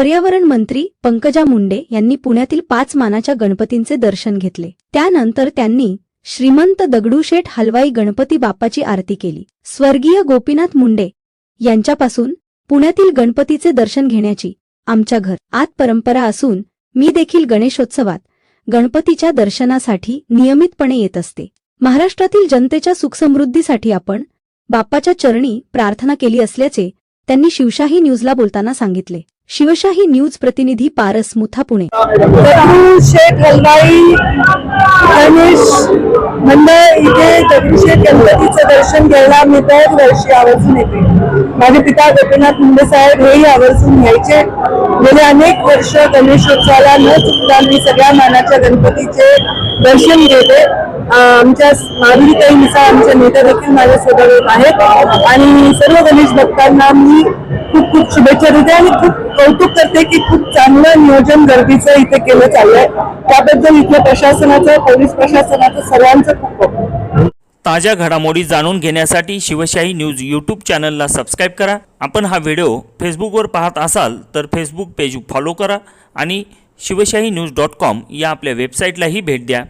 पर्यावरण मंत्री पंकजा मुंडे यांनी पुण्यातील पाच मानाच्या गणपतींचे दर्शन घेतले. त्यानंतर त्यांनी श्रीमंत दगडूशेठ हलवाई गणपती बाप्पाची आरती केली. स्वर्गीय गोपीनाथ मुंडे यांच्यापासून पुण्यातील गणपतीचे दर्शन घेण्याची आमच्या घर आत परंपरा असून मी देखील गणेशोत्सवात गणपतीच्या दर्शनासाठी नियमितपणे येत असते. महाराष्ट्रातील जनतेच्या सुखसमृद्धीसाठी आपण बाप्पाच्या चरणी प्रार्थना केली असल्याचे त्यांनी शिवशाही न्यूजला बोलताना सांगितले. शिवशाही न्यूज प्रतिनिधी पारस मुथा पुणे. शेख हलवाई गणेश म्हणजे इथे दगडूशेठ गणपतीचं दर्शन घ्यायला मी दरवर्षी आवर्जून येते. माझे पिता गोपीनाथ मुंडे साहेब हेही आवर्जून घ्यायचे. गेले अनेक वर्ष गणेशोत्सवाला न चुकता मी सगळ्या मानाच्या गणपतीचे दर्शन घेते. आमच्या आमच्या काही मिसा आमच्या नेत्या देखील माझ्यासोबत आहेत. आणि सर्व गणेश भक्तांना मी खूप खूप शुभेच्छा देते आणि खूप कौतुक करते की खूप चांगलं नियोजन गर्दीचं इथे केलं चाललंय. त्याबद्दल इथल्या प्रशासनाचं पोलीस प्रशासनाचं सर्वांचं खूप कौतुक ताज्या घडामोडी जाणून घेण्यासाठी शिवशाही न्यूज यूट्यूब चॅनलला सबस्क्राईब करा. आपण हा व्हिडिओ फेसबुकवर पाहत असाल तर फेसबुक पेज फॉलो करा आणि शिवशाही न्यूज डॉट कॉम या आपल्या वेबसाईटलाही भेट द्या.